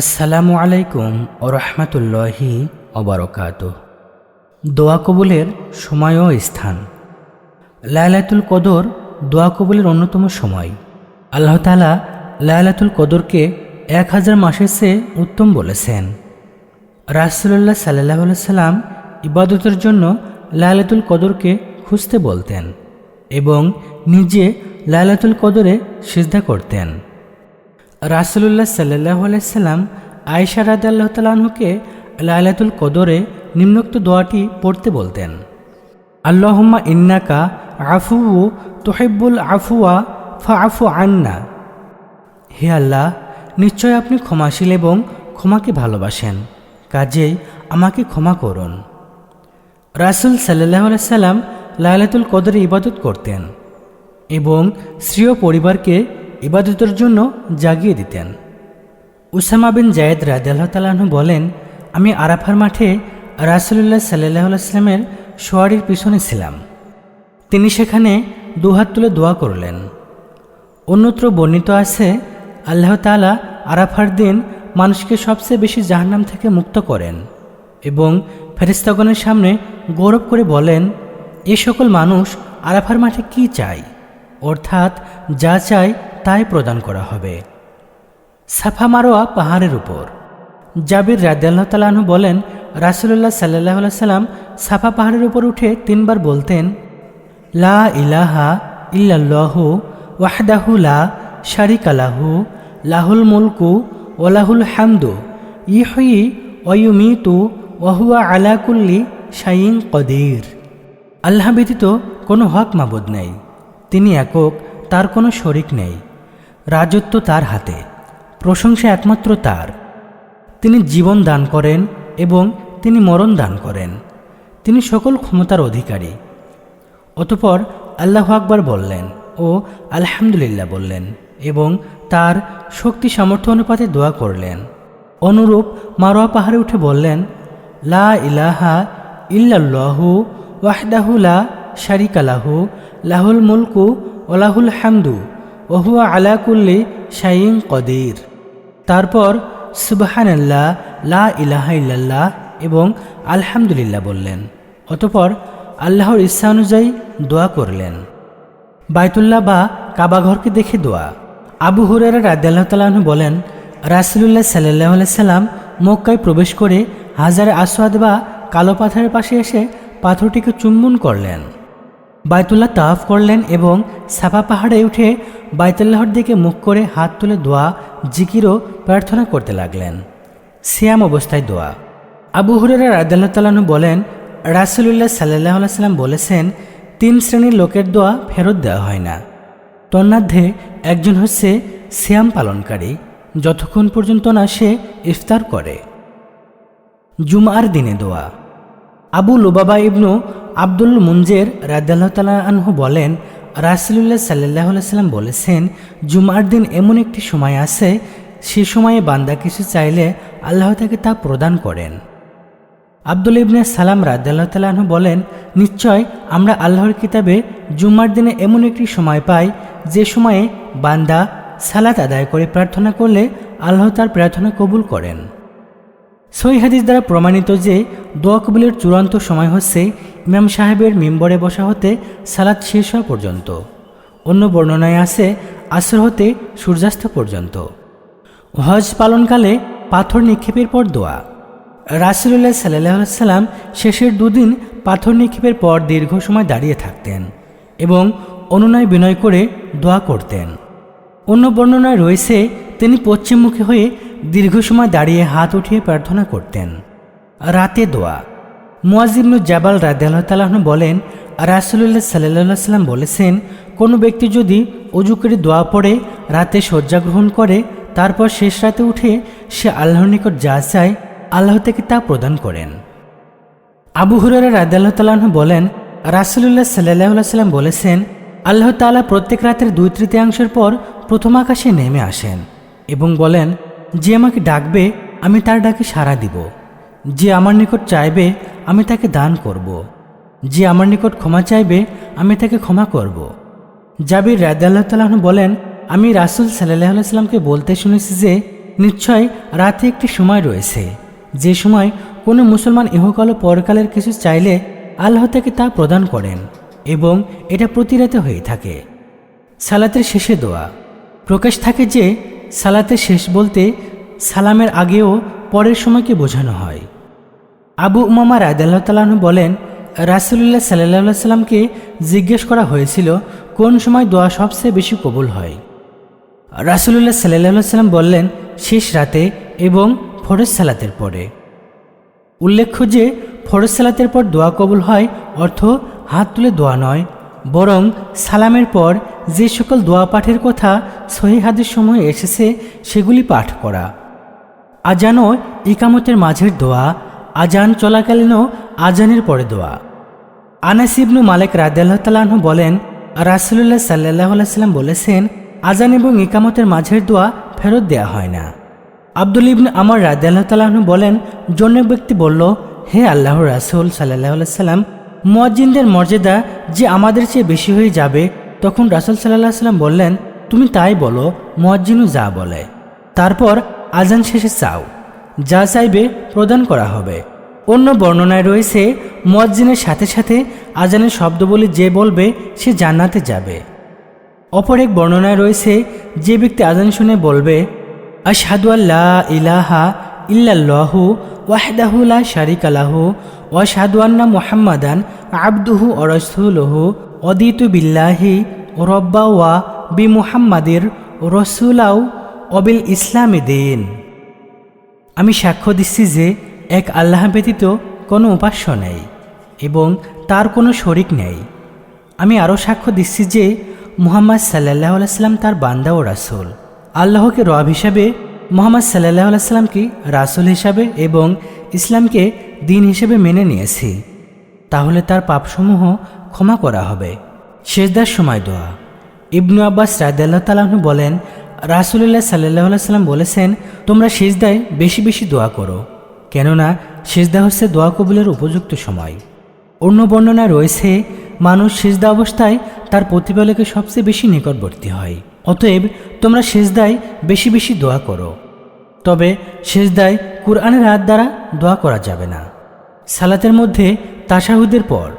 আসসালামু আলাইকুম ও রহমতুল্লাহি অবরকাত দোয়া কবুলের সময় ও স্থান। লায়লাতুল কদর দোয়া কবুলের অন্যতম সময়। আল্লাহ তালা লায়লাতুল কদরকে এক হাজার মাসের চেয়ে উত্তম বলেছেন। রাসুল্লাহ সাল্লাহ সাল্লাম ইবাদতের জন্য লায়লাতুল কদরকে খুঁজতে বলতেন এবং নিজে লায়লাতুল কদরে সিজদা করতেন। রাসুলুল্লাহ সাল্লাহ আলাইসাল্লাম আয়সা রাদ আল্লাহ তালাহুকে লায়লাতুল কদরে নিম্নোক্ত দোয়াটি পড়তে বলতেন, আল্লাহম্মা ইন্নাকা আফু তোহেব্বুল আফুয়া ফা আফু আন্না। হে আল্লাহ, নিশ্চয় আপনি ক্ষমাশীল এবং ক্ষমাকে ভালোবাসেন, কাজেই আমাকে ক্ষমা করুন। রাসুল সাল্লাহ সাল্লাম লায়লাতুল কদরে ইবাদত করতেন এবং স্ত্রী ও পরিবারকে ইবাদতের জন্য জাগিয়ে দিতেন। উসামা বিন জায়েদ রাজিয়াল্লাহ তালাহু বলেন, আমি আরাফার মাঠে রাসুলুল্লাহ সাল্লাহ আসলামের সোয়ারির পিছনে ছিলাম। তিনি সেখানে দুহাত তুলে দোয়া করলেন। অন্যত্র বর্ণিত আছে, আল্লাহ তালা আরাফার দিন মানুষকে সবচেয়ে বেশি জাহান্নাম থেকে মুক্ত করেন এবং ফেরিস্তাগণের সামনে গৌরব করে বলেন, এ সকল মানুষ আরাফার মাঠে কি চায়? অর্থাৎ যা চায় তাই প্রদান করা হবে। সাফা মারোয়া পাহাড়ের উপর। জাবির তালাহু বলেন রাসুল্লাহ সাল্লাহ সাল্লাম সাফা পাহাড়ের উপর উঠে তিনবার বলতেন, লা ইলাহা ইল্লাল্লাহু ওয়াহদাহু লা শারিকালাহু লাহুল মুলকু ওলাহুল হামদু ইহই অয়ুমিতু ওহুয়া আলাকুল্লি শাইন কদির। আল্লাহ ব্যতীত কোনো হক মাবুদ নেই। তিনি একক, তার কোনো শরিক নেই। রাজত্ব তার হাতে, প্রশংসা একমাত্র তার। তিনি জীবন দান করেন এবং তিনি মরণ দান করেন। তিনি সকল ক্ষমতার অধিকারী। অতপর আল্লাহ আকবার বললেন ও আলহামদুলিল্লাহ বললেন এবং তার শক্তি সামর্থ্য অনুপাতে দোয়া করলেন। অনুরূপ মারোয়া পাহাড়ে উঠে বললেন, লা ইলাহা ইল্লাল্লাহু ওয়াহদাহু লা শারিকালাহু লাহুল মুলকু ওলাহুল হামদু। ওহুয়া আলাকুল্লি শাইন কদির। তারপর, সুবাহানাল্লাহ, লা ইলাহা ইল্লাল্লাহ এবং আলহামদুলিল্লাহ বললেন। অতপর, আল্লাহর ইচ্ছা অনুযায়ী দোয়া করলেন। বাইতুল্লাহ বা কাবাঘরকে দেখে দোয়া। আবু হুরের রাদ্দাল্লাহ তালাহু বলেন, রাসুলুল্লাহ সাল্লাহ সাল্লাম মক্কায় প্রবেশ করে হাজারে আসওয়াদ বা কালো পাথরের পাশে এসে পাথরটিকে চুম্বন করলেন। বাইতুল্লাহ তাওয়াফ করলেন এবং সাফা পাহাড়ে উঠে বাইতুল্লাহর দিকে মুখ করে হাত তুলে দোয়া জিকিরও প্রার্থনা করতে লাগলেন। সিয়াম অবস্থায় দোয়া। আবু হুরেরা রাদাল্লাহ তালাহু বলেন, রাসুলুল্লাহ সাল্লাহ সাল্লাম বলেছেন, তিন শ্রেণির লোকের দোয়া ফেরত দেওয়া হয় না। তন্মাধ্যে একজন হচ্ছে সিয়াম পালনকারী, যতক্ষণ পর্যন্ত না সে ইফতার করে। জুমার দিনে দোয়া। আবু লুবাবা ইবনু আব্দুল মুঞ্জের রাদ্দাল্লাহ তালা আনহু বলেন, রাসুলুল্লাহ সাল্লাহ সাল্লাম বলেছেন, জুমার দিন এমন একটি সময় আছে, সে সময়ে বান্দা কিছু চাইলে আল্লাহ তাকে তা প্রদান করেন। আব্দুল ইবনে সালাম রাদ্দাল্লাহ তালাহু বলেন, নিশ্চয় আমরা আল্লাহর কিতাবে জুম্মার দিনে এমন একটি সময় পাই, যে সময়ে বান্দা সালাত আদায় করে প্রার্থনা করলে আল্লাহ তার প্রার্থনা কবুল করেন। সই হাদিস দ্বারা প্রমাণিত যে দোয়া কবুলের চূড়ান্ত সময় হচ্ছে ইমাম সাহেবের মেম্বরে বসা হতে সালাদ শেষ হওয়া পর্যন্ত। অন্য বর্ণনায় আছে, আসর হতে সূর্যাস্ত পর্যন্ত। হজ পালনকালে পাথর নিক্ষেপের পর দোয়া। রাসুলুল্লাহ সাল্লাহ সাল্লাম শেষের দুদিন পাথর নিক্ষেপের পর দীর্ঘ সময় দাঁড়িয়ে থাকতেন এবং অনুনয় বিনয় করে দোয়া করতেন। অন্য বর্ণনায় রয়েছে তিনি পশ্চিমমুখী হয়ে দীর্ঘ সময় দাঁড়িয়ে হাত উঠিয়ে প্রার্থনা করতেন। রাতে দোয়া। মুয়াজিবনু জাবাল রাদিয়াল্লাহ তালাহন বলেন, রাসুলুল্লাহ সাল্লাহ সাল্লাম বলেছেন, কোনো ব্যক্তি যদি অজু করে দোয়া পড়ে, রাতে শয্যা গ্রহণ করে, তারপর শেষ রাতে উঠে সে আল্লাহর নিকট যা চায়, আল্লাহ থেকে তা প্রদান করেন। আবু হুরারা রাদিয়াল্লাহ তালাহ বলেন, রাসুলুল্লাহ সাল্লাহ সাল্লাম বলেছেন, আল্লাহ তালা প্রত্যেক রাতের দুই তৃতীয়াংশের পর প্রথম আকাশে নেমে আসেন। এবং বলেন, যে আমাকে ডাকবে, আমি তার ডাকে সাড়া দিব যে আমার নিকট চাইবে, আমি তাকে দান করব। যে আমার নিকট ক্ষমা চাইবে, আমি তাকে ক্ষমা করব। জাবির রাদাল্লাহ তালাহন বলেন, আমি রাসুল সাল্লাহ সাল্লামকে বলতে শুনেছি যে, নিশ্চয় রাতে একটি সময় রয়েছে যে সময় কোনো মুসলমান ইহকাল পরকালের কিছু চাইলে আল্লাহ তাকে তা প্রদান করেন এবং এটা প্রতি রাতে হয়ে থাকে সালাতের শেষে দোয়া প্রকাশ থাকে যে সালাতের শেষ বলতে সালামের আগেও পরের সময়কে বোঝানো হয়। আবু উমামা রায়দাল্লাহ তালাহু বলেন, রাসুলুল্লাহ সাল্লাহ সাল্লামকে জিজ্ঞেস করা হয়েছিল, কোন সময় দোয়া সবচেয়ে বেশি কবুল হয়? রাসুলুল্লাহ সাল্লাহ সাল্লাম বললেন, শেষ রাতে এবং ফরজ সালাতের পরে। উল্লেখ্য যে, ফরজ সালাতের পর দোয়া কবুল হয় অর্থ হাত তুলে দোয়া নয়, বরং সালামের পর যে সকল দোয়া পাঠের কথা সহি হাদিস সময়ে এসেছে সেগুলি পাঠ করা। আজান ও ইকামতের মাঝের দোয়া, আজান চলাকালীনও আজানের পরে দোয়া। আনাস ইবনু মালিক রাদিয়াল্লাহ তালাহ বলেন, রাসুলুল্লাহ সাল্লাহ সাল্লাম বলেছেন, আজান এবং ইকামতের মাঝের দোয়া ফেরত দেয়া হয় না। আব্দুল ইবনে আমার রাদিয়াল্লাহ তালাহ বলেন জন্য ব্যক্তি বলল, হে আল্লাহ রাসুল সাল্লাহ সাল্লাম মুয়াজ্জিনদের মর্যাদা যে আমাদের চেয়ে বেশি হয়ে যাবে, তখন রাসুল সাল্লাহ সাল্লাম বললেন তুমি তাই বলো মুয়াজ্জিনও যা বলে। তারপর আজান শেষে চাও। যা চাইবে প্রদান করা হবে। অন্য বর্ণনায় রয়েছে, মুয়াজ্জিনের সাথে সাথে আজানের শব্দ বলে যে বলবে, সে জান্নাতে যাবে। অপর এক বর্ণনায় রয়েছে, যে ব্যক্তি আজান শুনে বলবে, আশহাদু আল্লাহ ইলাহা ইল্লাল্লাহু ওয়াহদাহু লা শারিকা লাহু ওয়াশহাদু আন্না মুহাম্মাদান আবদুহু ও রাসূলুহু অদিতু বিল্লাহি রব্বা ওয়া বি মুহাম্মাদির রসুলাও অবিল ইসলামী দিন। আমি সাক্ষ্য দিচ্ছি যে এক আল্লাহ ব্যতীত কোনো উপাস্য নেই এবং তার কোনো শরিক নেই। আমি আরও সাক্ষ্য দিচ্ছি যে মুহাম্মদ সাল্লাহ আলাইসাল্লাম তার বান্দা ও রাসুল। আল্লাহকে রব হিসাবে, মোহাম্মদ সাল্লাহ আলাইসাল্লামকে রাসুল হিসাবে এবং ইসলামকে দিন হিসেবে মেনে নিয়েছি? তাহলে তার পাপসমূহ ক্ষমা করা হবে। শেষদার সময় দোয়া। ইবনু আব্বাস রায়দাল্লাহ তালাহনু বলেন, রাসুলুল্লাহ সাল্লাহ সাল্লাম বলেছেন, তোমরা সেজদায় বেশি বেশি দোয়া করো, কেননা সেজদা হচ্ছে দোয়া কবুলের উপযুক্ত সময়। অন্য বর্ণনায় রয়েছে, মানুষ সেজদা অবস্থায় তার প্রতিপালকের সবচেয়ে বেশি নিকটবর্তী হয়। অতএব তোমরা সেজদায় বেশি বেশি দোয়া করো। তবে সেজদায় কুরআনের হাত দ্বারা দোয়া করা যাবে না। সালাতের মধ্যে তাসাহুদের পর।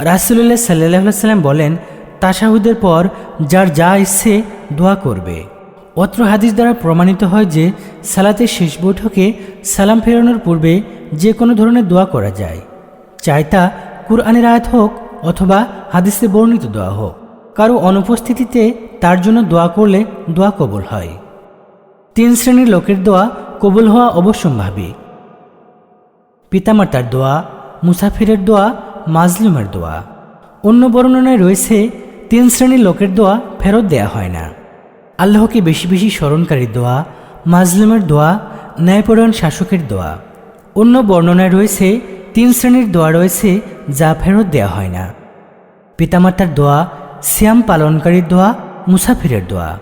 রাসুল্লাহ সাল্লাহ সাল্লাম বলেন তাসাহুদের পর যার যা ইচ্ছে দোয়া করবে। অত্র হাদিস দ্বারা প্রমাণিত হয় যে, সালাতের শেষ বৈঠকে সালাম ফেরানোর পূর্বে যে কোনো ধরনের দোয়া করা যায়। চাই তা কুরআনের আয়াত হোক অথবা হাদিসে বর্ণিত দোয়া হোক। কারও অনুপস্থিতিতে তার জন্য দোয়া করলে দোয়া কবল হয়। তিন শ্রেণির লোকের দোয়া কবুল হওয়া অবশ্যম্ভাবী। পিতামাতার দোয়া, মুসাফিরের দোয়া, মাজলুমের দোয়া। অন্য বর্ণনায় রয়েছে তিন শ্রেণির লোকের দোয়া ফেরত দেয়া হয় না। আল্লাহকে বেশি বেশি স্মরণকারীর দোয়া, মাজলুমের দোয়া, ন্যায়পরায়ণ শাসকের দোয়া। অন্য বর্ণনায় রয়েছে, তিন শ্রেণির দোয়া রয়েছে যা ফেরত দেয়া হয় না। পিতামাতার দোয়া শ্যাম পালনকারীর দোয়া, মুসাফিরের দোয়া।